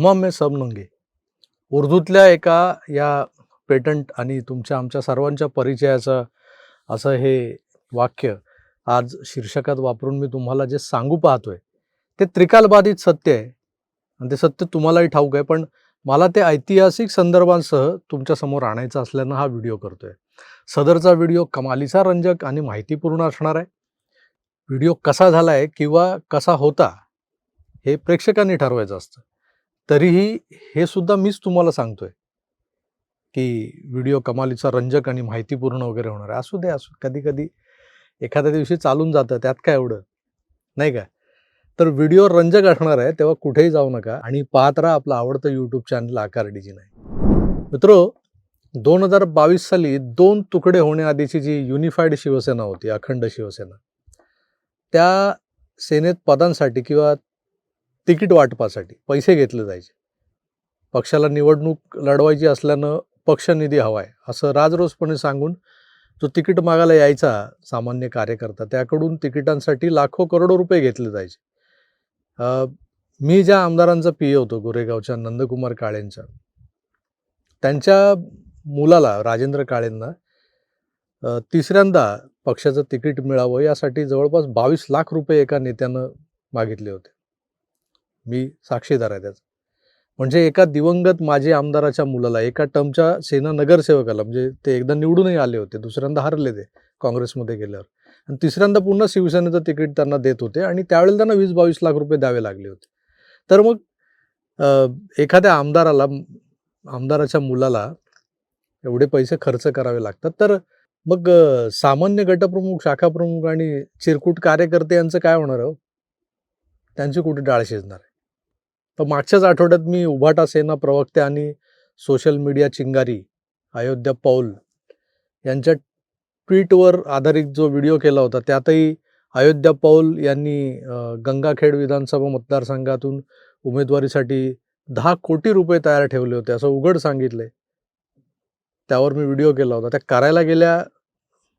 हमाम में सब नंगे उर्दूतल्या एका या पेटंट आणि तुमच्या आमच्या सर्वांच्या परिचयाचं असं हे वाक्य आज शीर्षकात वापरून मी तुम्हाला जे सांगू पाहतोय ते त्रिकालबाधित सत्य आहे. आणि ते सत्य तुम्हालाही ठाऊक आहे पण मला ते ऐतिहासिक संदर्भांसह तुमच्यासमोर आणायचं असल्यानं हा व्हिडिओ करतोय. सदरचा व्हिडिओ कमालीचा रंजक आणि माहितीपूर्ण असणार आहे. व्हिडिओ कसा झाला आहे किंवा कसा होता हे प्रेक्षकांनी ठरवायचं असतं. तरीही हे सुद्धा मीच तुम्हाला सांगतोय की व्हिडिओ कमालीचा रंजक आणि माहितीपूर्ण वगैरे होणार आहे. असू दे असू कधी कधी एखाद्या दिवशी चालून जातं त्यात काय एवढं? नाही का? तर व्हिडिओ रंजक असणार आहे तेव्हा कुठेही जाऊ नका आणि पाहत राहा आपलं आवडतं यूट्यूब चॅनल आकार डीजी नाही मित्रो दोन हजार बावीस साली दोन तुकडे होण्याआधीची जी युनिफाईड शिवसेना होती अखंड शिवसेना त्या सेनेत पदांसाठी किंवा तिकीट वाटपासाठी पैसे घेतले जायचे. पक्षाला निवडणूक लढवायची असल्यानं पक्षनिधी हवा आहे असं राजरोसपणे सांगून जो तिकीट मागायला यायचा सामान्य कार्यकर्ता त्याकडून तिकिटांसाठी लाखो करोडो रुपये घेतले जायचे. मी ज्या आमदारांचा पी होतो गोरेगावच्या नंदकुमार काळेंच्या त्यांच्या मुलाला राजेंद्र काळेंना तिसऱ्यांदा पक्षाचं तिकीट मिळावं यासाठी जवळपास बावीस लाख रुपये एका नेत्यानं मागितले होते. मी साक्षीदार आहे त्याचा. म्हणजे एका दिवंगत माजी आमदाराच्या मुलाला एका टर्मच्या सेना नगरसेवकाला म्हणजे ते एकदा निवडूनही आले होते दुसऱ्यांदा हरले ते काँग्रेसमध्ये गेल्यावर. आणि तिसऱ्यांदा पुन्हा शिवसेनेचं तिकीट त्यांना देत होते आणि त्यावेळेला त्यांना वीस बावीस लाख रुपये द्यावे लागले होते. तर मग एखाद्या आमदाराला आमदाराच्या मुलाला एवढे पैसे खर्च करावे लागतात. तर मग सामान्य गटप्रमुख शाखाप्रमुख आणि चिरकूट कार्यकर्ते यांचं काय होणार हो? त्यांची कुठे डाळ शिजणार तर मागच्याच आठवड्यात मी उभाटा सेना प्रवक्ते आणि सोशल मीडिया चिंगारी अयोध्या पौल यांच्या ट्विटवर आधारित जो व्हिडिओ केला होता त्यातही अयोध्या पौल यांनी गंगाखेड विधानसभा मतदारसंघातून उमेदवारीसाठी दहा कोटी रुपये तयार ठेवले होते असं उघड सांगितलंय. त्यावर मी व्हिडिओ केला होता. त्या करायला गेल्या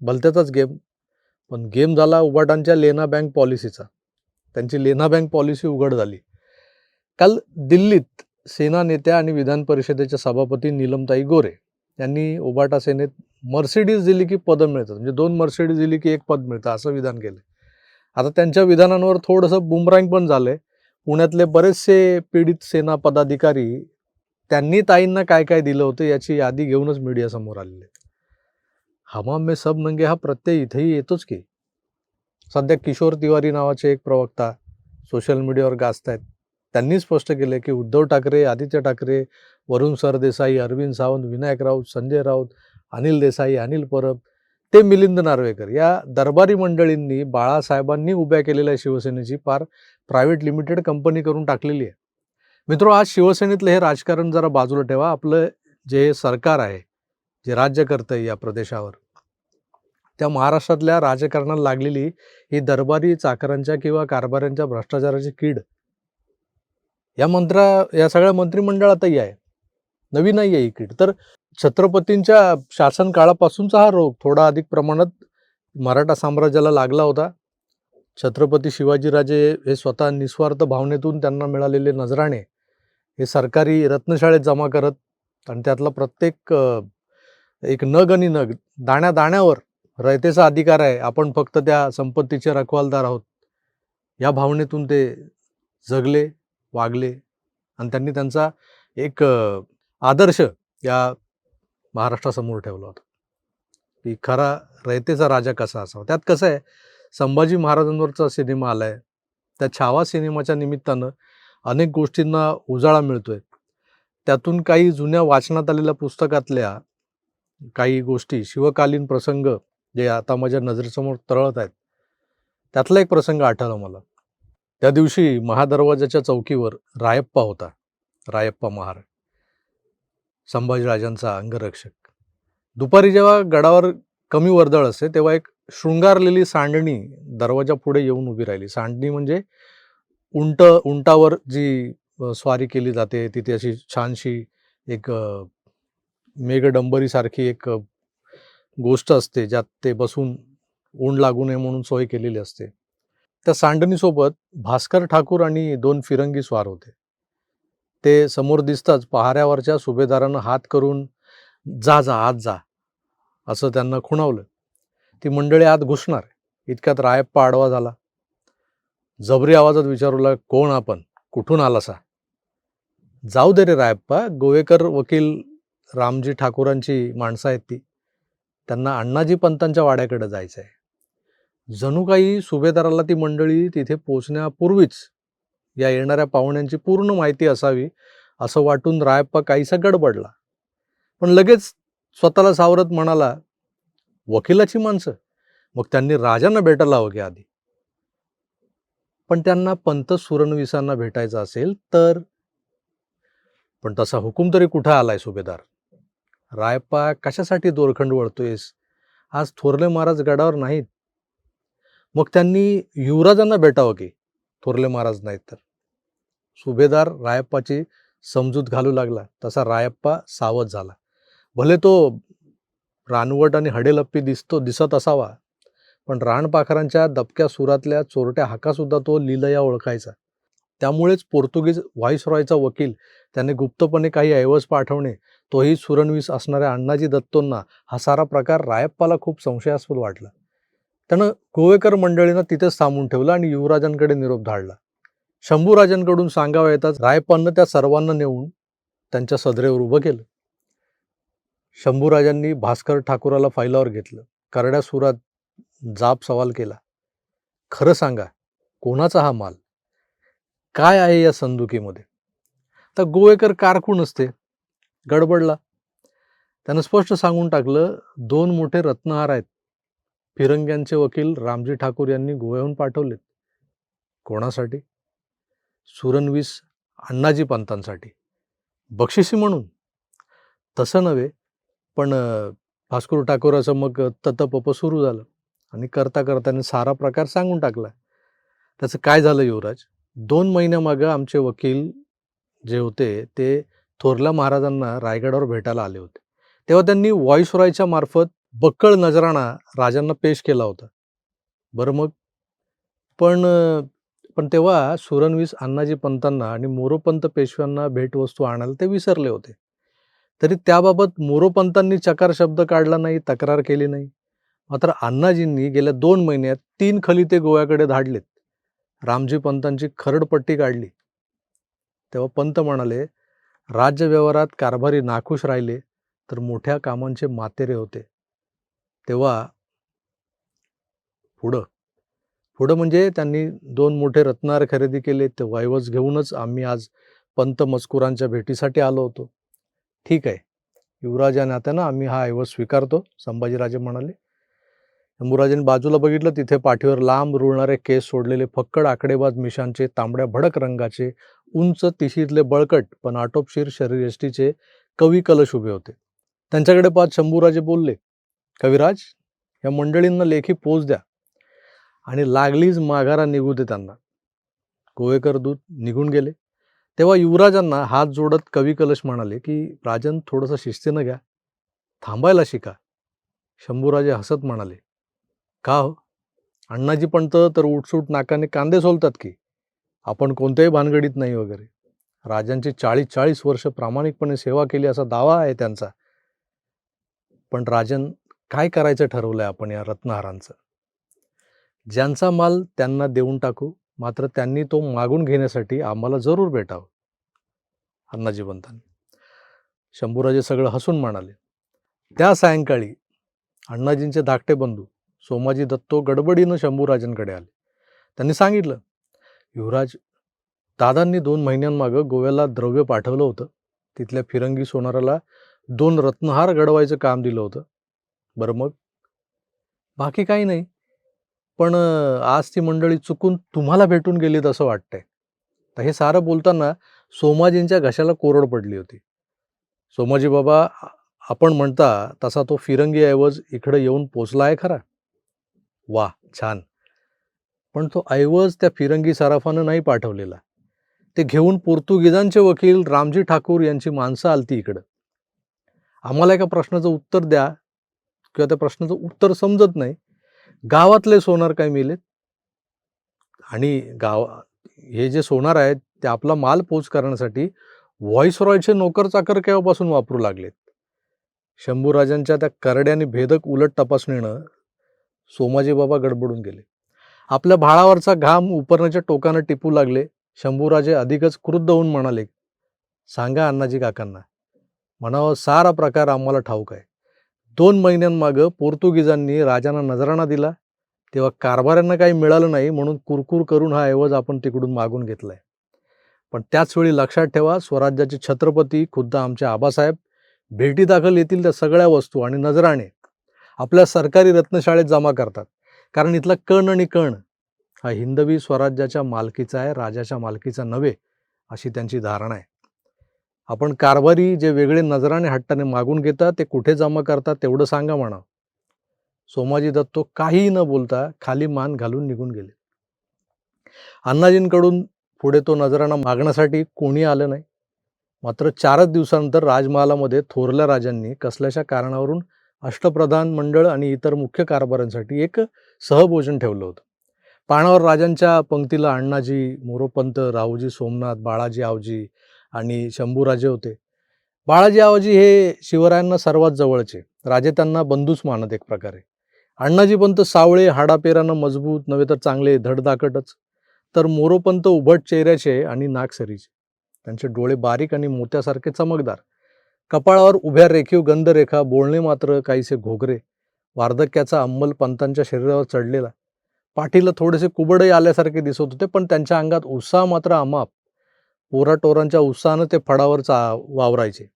भलत्याचाच गेम पण गेम झाला उबाटांच्या लेना बँक पॉलिसीचा. त्यांची लेना बँक पॉलिसी उघड झाली. काल दिल्लीत सेना नेत्या आणि विधान परिषदेच्या सभापती नीलमताई गोरे यांनी ओबाटा सेनेत मर्सिडीज दिली की पदं मिळतात. म्हणजे दोन मर्सिडीज दिली की एक पद मिळतं असं विधान केलं. आता त्यांच्या विधानांवर थोडंसं बुमरँग पण झालंय. पुण्यातले बरेचसे पीडित सेना पदाधिकारी त्यांनी ताईंना काय काय दिलं होतं याची यादी घेऊनच मीडियासमोर आलेले हमाम मे सब नंगे हा प्रत्यय इथेही येतोच की. सध्या किशोर तिवारी नावाचे एक प्रवक्ता सोशल मीडियावर गाजतायत. त्यांनी स्पष्ट केले की उद्धव ठाकरे आदित्य ठाकरे वरुण सरदेसाई अरविंद सावंत विनायक राऊत संजय राऊत अनिल देसाई अनिल परब ते मिलिंद नार्वेकर. या दरबारी मंडळींनी बाळासाहेबांनी उभ्या केलेल्या शिवसेनेची पार प्रायव्हेट लिमिटेड कंपनी करून टाकलेली आहे. मित्रो आज शिवसेनेतलं हे राजकारण जरा बाजूला ठेवा. आपलं जे सरकार आहे जे राज्य करतंय या प्रदेशावर त्या महाराष्ट्रातल्या राजकारणाला लागलेली ही दरबारी चाकरांच्या किंवा कारभाऱ्यांच्या भ्रष्टाचाराची कीड या मंत्रा या सगळ्या मंत्रिमंडळातही आहे. नवीनही आहे ही तर छत्रपतींच्या शासन काळापासूनचा हा रोग थोडा अधिक प्रमाणात मराठा साम्राज्याला लागला होता. छत्रपती शिवाजीराजे हे स्वतः निस्वार्थ भावनेतून त्यांना मिळालेले नजराणे हे सरकारी रत्नशाळेत जमा करत आणि त्यातला प्रत्येक एक नग आणि नग दाण्या दाण्यावर रयतेचा अधिकार आहे. आपण फक्त त्या संपत्तीचे रखवालदार आहोत. या भावनेतून ते जगले. वागले. आणि त्यांनी त्यांचा एक आदर्श या महाराष्ट्रासमोर ठेवला होता. की खरा रयतेचा राजा कसा असावा? त्यात कसं आहे संभाजी महाराजांवरचा सिनेमा आला आहे त्या छावा सिनेमाच्या निमित्तानं अनेक गोष्टींना उजाळा मिळतोय. त्यातून काही जुन्या वाचनात आलेल्या पुस्तकातल्या काही गोष्टी शिवकालीन प्रसंग जे आता माझ्या नजरेसमोर तरळत आहेत त्यातला एक प्रसंग आठवला मला. त्या दिवशी महादरवाजाच्या चौकीवर रायप्पा होता. रायप्पा महार संभाजीराजांचा अंगरक्षक. दुपारी जेव्हा गडावर कमी वर्दळ असते तेव्हा एक शृंगारलेली सांडणी दरवाजा पुढे येऊन उभी राहिली. सांडणी म्हणजे उंट उंटावर जी स्वारी केली जाते तिथे अशी छानशी एक मेघडंबरीसारखी एक गोष्ट असते ज्यात ते बसून ऊन लागू नये म्हणून सोय केलेली असते. त्या सांडणीसोबत भास्कर ठाकूर आणि दोन फिरंगी स्वार होते. ते समोर दिसताच पहाऱ्यावरच्या सुभेदारानं हात करून जा जा आत जा असं त्यांना खुणावलं. ती मंडळी आत घुसणार इतक्यात रायप्पा आडवा झाला. जबरी आवाजात विचारूला कोण आपण? कुठून आलासा? जाऊ दे रे रायप्पा गोवेकर वकील रामजी ठाकूरांची माणसं आहेत ती. त्यांना अण्णाजी पंतांच्या वाड्याकडे जायचं आहे जणू काही सुभेदाराला ती मंडळी तिथे पोचण्यापूर्वीच या येणाऱ्या पाहुण्यांची पूर्ण माहिती असावी असं वाटून रायप्पा काहीसा गडबडला. पण लगेच स्वतःला सावरत म्हणाला वकिलाची माणसं मग त्यांनी राजांना भेटायला हवं की आधी? पण त्यांना पंत सुरणविसांना भेटायचं असेल तर? पण तसा हुकूम तरी कुठं आलाय सुभेदार? रायप्पा कशासाठी दोरखंड वळतोयस? आज थोरले महाराज गडावर नाहीत. मग त्यांनी युवराजांना भेटावं की? थोरले महाराज नाहीत तर. सुभेदार रायप्पाची समजूत घालू लागला. तसा रायप्पा सावध झाला. भले तो रानवट आणि हडेलप्पी दिसतो दिसत असावा पण रानपाखरांच्या दबक्या सुरातल्या चोरट्या हाकासुद्धा तो लिलया ओळखायचा. त्यामुळेच पोर्तुगीज व्हाईसरॉयचा वकील त्याने गुप्तपणे काही ऐवज पाठवणे तोही सुरणवीस असणाऱ्या अण्णाजी दत्तोंना हा सारा प्रकार रायप्पाला खूप संशयास्पद वाटला. त्यानं गोवेकर मंडळीनं तिथेच थांबून ठेवलं आणि युवराजांकडे निरोप धाडला. शंभूराजांकडून सांगावं येताच रायप्पांना त्या सर्वांना नेऊन त्यांच्या सदरेवर उभं केलं. शंभूराजांनी भास्कर ठाकूराला फायलावर घेतलं. करड्या सुरात जाब सवाल केला. खरं सांगा कोणाचा हा माल? काय आहे या संदुकीमध्ये? तर गोवेकर कारकून असते. गडबडला. त्यानं स्पष्ट सांगून टाकलं दोन मोठे रत्नहार आहेत. फिरंग्यांचे वकील रामजी ठाकूर यांनी गोव्याहून पाठवलेत. कोणासाठी? सुरणवीस अण्णाजी पंतांसाठी. बक्षिसी म्हणून. तसं नव्हे पण भास्कर भास्कर ठाकूराचं मग ततपप सुरू झालं आणि करता करताने सारा प्रकार सांगून टाकला. त्याचं काय झालं युवराज? दोन महिन्यामागं आमचे वकील जे होते ते थोरल्या महाराजांना रायगडावर भेटायला आले होते. तेव्हा त्यांनी व्हॉइसरॉयच्या मार्फत बक्कळ नजराणा राजांना पेश केला होता. बरं मग? पण पण तेव्हा सुरणवीस अण्णाजी पंतांना आणि मोरोपंत पेशव्यांना भेटवस्तू आणायला ते विसरले होते. तरी त्याबाबत मोरोपंतांनी चकार शब्द काढला नाही तक्रार केली नाही. मात्र अण्णाजींनी गेल्या दोन महिन्यात तीन खलिते गोव्याकडे धाडलेत. रामजी पंतांची खरडपट्टी काढली. तेव्हा पंत म्हणाले राज्य व्यवहारात कारभारी नाखुश राहिले तर मोठ्या कामांचे मातेरे होते. तेव्हा पुढं. पुढं म्हणजे त्यांनी दोन मोठे रत्नार खरेदी केले ते वायवज घेऊनच आम्ही आज पंत मजकुरांच्या भेटीसाठी आलो होतो. ठीक आहे. युवराज या नात्यानं आम्ही हा ऐवज स्वीकारतो संभाजीराजे म्हणाले. शंभूराजेंनी बाजूला बघितलं तिथे पाठीवर लांब रुळणारे केस सोडलेले फक्कड आकडेबाज मिशांचे तांबड्या भडक रंगाचे उंच तिशीतले बळकट पण आटोपशीर शरीरयष्टीचे कवी कलश उभे होते. त्यांच्याकडे पाच शंभूराजे बोलले कविराज या मंडळींना लेखी पोच द्या आणि लागलीच माघारा निघू दे त्यांना. गोवेकर दूत निघून गेले. तेव्हा युवराजांना हात जोडत कवी कलश म्हणाले की राजन थोडंसं शिस्तीनं घ्या. थांबायला शिका. शंभूराजे हसत म्हणाले का हो? अण्णाजी पण तर तर उठसूट नाकाने कांदे सोलतात की. आपण कोणत्याही भानगडीत नाही वगैरे. राजांची चाळीस चाळीस वर्ष प्रामाणिकपणे सेवा केली असा दावा आहे त्यांचा. पण राजन काय करायचं ठरवलंय आपण या रत्नहारांचं? ज्यांचा माल त्यांना देऊन टाकू मात्र त्यांनी तो मागून घेण्यासाठी आम्हाला जरूर भेटावं. अण्णाजी पंतांनी शंभूराजे सगळं हसून म्हणाले. त्या सायंकाळी अण्णाजींचे धाकटे बंधू सोमाजी दत्तो गडबडीनं शंभूराजांकडे आले. त्यांनी सांगितलं युवराज दादांनी दोन महिन्यांमागं गोव्याला द्रव्य पाठवलं होतं. तिथल्या फिरंगी सोनाराला दोन रत्नहार घडवायचं काम दिलं होतं. बरं मग? बाकी काही नाही. पण आज ती मंडळी चुकून तुम्हाला भेटून गेलीत असं वाटतंय. तर हे सारं बोलताना सोमाजींच्या घशाला कोरड पडली होती. सोमाजी बाबा आपण म्हणता तसा तो फिरंगी ऐवज इकडे येऊन पोचला आहे खरा. वा छान. पण तो ऐवज त्या फिरंगी सराफानं नाही पाठवलेला. ते घेऊन पोर्तुगीजांचे वकील रामजी ठाकूर यांची माणसं आलती इकडं. आम्हाला एका प्रश्नाचं उत्तर द्या. किंवा त्या प्रश्नाचं उत्तर समजत नाही. गावातले सोनार काय मिलेत? आणि गाव हे जे सोनार आहेत ते आपला माल पोच करण्यासाठी व्हॉइस रॉयचे नोकर चाकर केव्हापासून वापरू लागलेत? शंभूराजांच्या त्या करड्याने भेदक उलट तपासणीनं सोमाजी बाबा गडबडून गेले. आपल्या भाळावरचा घाम उपरण्याच्या टोकानं टिपू लागले. शंभूराजे अधिकच क्रुद्ध होऊन म्हणाले सांगा अण्णाजी काकांना म्हणावं सारा प्रकार आम्हाला ठाऊक आहे. दोन महिन्यांमागं पोर्तुगीजांनी राजांना नजराणा दिला. तेव्हा कारभाऱ्यांना काही मिळालं नाही म्हणून कुरकुर करून हा ऐवज आपण तिकडून मागून घेतला आहे पण त्याचवेळी लक्षात ठेवा स्वराज्याचे छत्रपती खुद्द आमचे आबासाहेब भेटीदाखल येतील त्या सगळ्या वस्तू आणि नजराणे आपल्या सरकारी रत्नशाळेत जमा करतात. कारण इथला कण आणि कण हा हिंदवी स्वराज्याच्या मालकीचा आहे राजाच्या मालकीचा नव्हे अशी त्यांची धारणा आहे. आपण कारभारी जे वेगळे नजराने हट्टाने मागून घेतात ते कुठे जमा करतात तेवढं सांगा म्हणा. सोमाजी दत्तो काहीही न बोलता खाली मान घालून निघून गेले. अण्णाजींकडून पुढे तो नजराणा मागण्यासाठी कोणी आलं नाही. मात्र चारच दिवसानंतर राजमहालामध्ये थोरल्या राजांनी कसल्याशा कारणावरून अष्टप्रधान मंडळ आणि इतर मुख्य कारभारांसाठी एक सहभोजन ठेवलं होतं. पानावर राजांच्या पंक्तीला अण्णाजी मोरोपंत राहुजी सोमनाथ बाळाजी आवजी आणि शंभूराजे होते. बाळाजी आवाजी हे शिवरायांना सर्वात जवळचे. राजे त्यांना बंधूच मानत एक प्रकारे. अण्णाजी पंत सावळे हाडापेरानं मजबूत नव्हे तर चांगले धडधाकटच. तर मोरोपंत उभट चेहऱ्याचे आणि नागसरीचे. त्यांचे डोळे बारीक आणि मोत्यासारखे चमकदार. कपाळावर उभ्या रेखीव गंधरेखा बोलणे मात्र काहीसे घोगरे वार्धक्याचा अंमल पंतांच्या शरीरावर चढलेला. पाठीला थोडेसे कुबडही आल्यासारखे दिसत होते पण त्यांच्या अंगात उत्साह मात्र अमाप. पोराटोरांच्या उत्साहानं ते फडावर चा वावरायचे.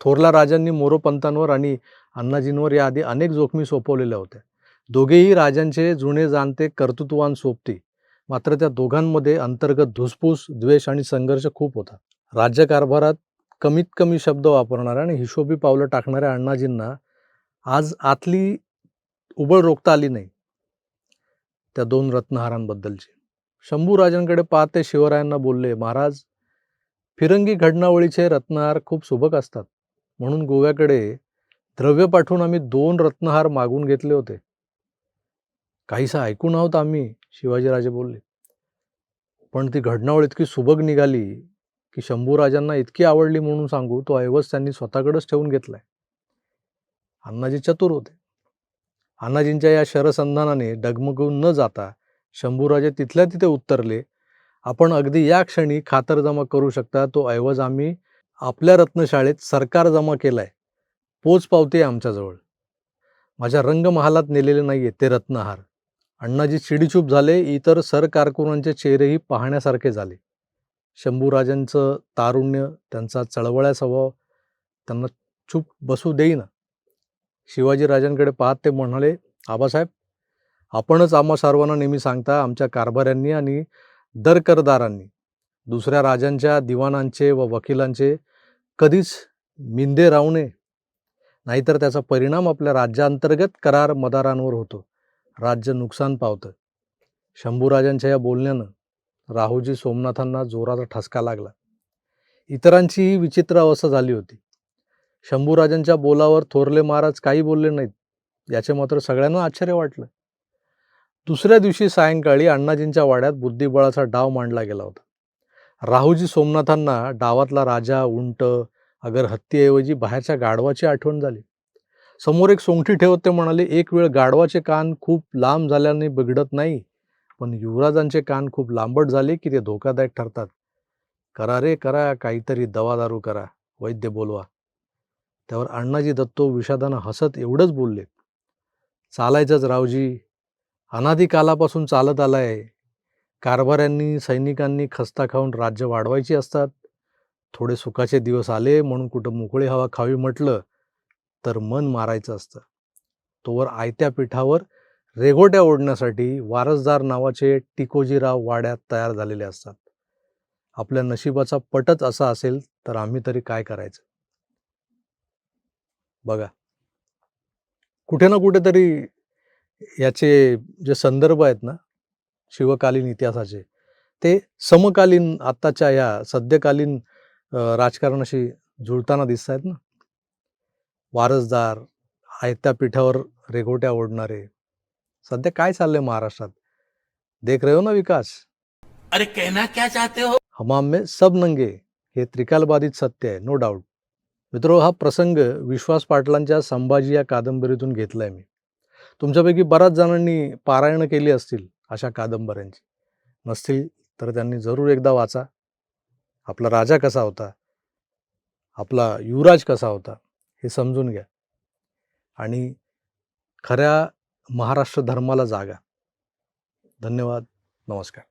थोरल्या राजांनी मोरोपंतांवर आणि अण्णाजींवर याआधी अनेक जोखमी सोपवलेल्या होत्या. दोघेही राजांचे जुने जाणते कर्तृत्वान सोबती. मात्र त्या दोघांमध्ये अंतर्गत धुसफूस द्वेष आणि संघर्ष खूप होता. राज्यकारभारात कमीत कमी शब्द वापरणाऱ्या आणि हिशोबी पावलं टाकणाऱ्या अण्णाजींना आज आतली उबळ रोखता आली नाही. त्या दोन रत्नहारांबद्दलची. शंभूराजांकडे पाहते शिवरायांना बोलले महाराज फिरंगी घडणावळीचे रत्नहार खूप सुबक असतात. म्हणून गोव्याकडे द्रव्य पाठवून आम्ही दोन रत्नहार मागून घेतले होते. काहीसं ऐकून आहोत आम्ही शिवाजीराजे बोलले. पण ती घडणावळ इतकी सुबक निघाली की शंभूराजांना इतकी आवडली म्हणून सांगू तो ऐवज त्यांनी स्वतःकडेच ठेवून घेतलाय. अण्णाजी चतुर होते. अण्णाजींच्या या शरसंधानाने डगमगून न जाता शंभूराजे तिथल्या तिथे उत्तरले आपण अगदी या क्षणी खातरजमा करू शकता तो ऐवज आम्ही आपल्या रत्नशाळेत सरकार जमा केलाय. पोच पावते आमच्याजवळ. माझ्या रंगमहालात नेलेले आहे ते रत्नहार. अण्णाजी चिडीचूप झाले इतर सर कारकुनांचे चेहरेही पाहण्यासारखे झाले. शंभूराजांचं तारुण्य त्यांचा चळवळ्या स्वभाव त्यांना चूप बसू देईना. शिवाजीराजांकडे पाहत ते म्हणाले आबासाहेब आपणच आम्हा सर्वांना नेहमी सांगता आमच्या कारभाऱ्यांनी आणि दरकरदारांनी. दुसऱ्या राजांच्या दिवाणांचे व वकिलांचे कधीच मिंदे राहू नये. नाहीतर त्याचा परिणाम आपल्या राज्यांतर्गत करार मदारांवर होतो. राज्य नुकसान पावतं. शंभूराजांच्या या बोलण्यानं राहुजी सोमनाथांना जोराचा ठसका लागला. इतरांचीही विचित्र अवस्था झाली होती. शंभूराजांच्या बोलावर थोरले महाराज काही बोलले नाहीत याचे मात्र सगळ्यांना आश्चर्य वाटलं. दुसऱ्या दिवशी सायंकाळी अण्णाजींच्या वाड्यात बुद्धिबळाचा डाव मांडला गेला होता. राहुजी सोमनाथांना डावातला राजा उंट अगर हत्तीऐवजी बाहेरच्या गाढवाची आठवण झाली. समोर एक सोंगठी ठेवत ते म्हणाले एक वेळ गाढवाचे कान खूप लांब झाल्याने बिघडत नाही पण युवराजांचे कान खूप लांबट झाले की ते धोकादायक ठरतात. करा रे करा काहीतरी दवादारू करा वैद्य बोलवा. त्यावर अण्णाजी दत्तो विषादानं हसत एवढंच बोलले. चालायचंच रावजी अनादी कालापासून चालत आलाय. कारभाऱ्यांनी सैनिकांनी खस्ता खाऊन राज्य वाढवायची असतात. थोडे सुखाचे दिवस आले म्हणून कुठं मोकळी हवा खावी म्हटलं तर मन मारायचं असतं. तोवर आयत्या पिठावर रेघोट्या ओढण्यासाठी वारसदार नावाचे टिकोजीराव वाड्यात तयार झालेले असतात. आपल्या नशिबाचा पटच असा असेल तर आम्ही तरी काय करायचं? बघा. कुठे ना कुठेतरी याचे जे संदर्भ आहेत ना शिवकालीन इतिहासाचे ते समकालीन आत्ताच्या या सद्यकालीन राजकारणाशी जुळताना दिसत आहेत ना. वारसदार आयत्या पिठावर रेघोट्या ओढणारे. सध्या काय चाललंय महाराष्ट्रात? देख रहे हो ना विकास? अरे कहना क्या चाहते हो? हमाम में सब नंगे हे त्रिकालबाधित सत्य आहे नो डाऊट मित्रो हा प्रसंग विश्वास पाटलांच्या संभाजी या कादंबरीतून घेतला आहे मी. तुमच्यापैकी बऱ्याच जणांनी पारायणं केली असतील अशा कादंबऱ्यांची. नसतील तर त्यांनी जरूर एकदा वाचा. आपला राजा कसा होता? आपला युवराज कसा होता? हे समजून घ्या. आणि खऱ्या महाराष्ट्र धर्माला जागा. धन्यवाद. नमस्कार.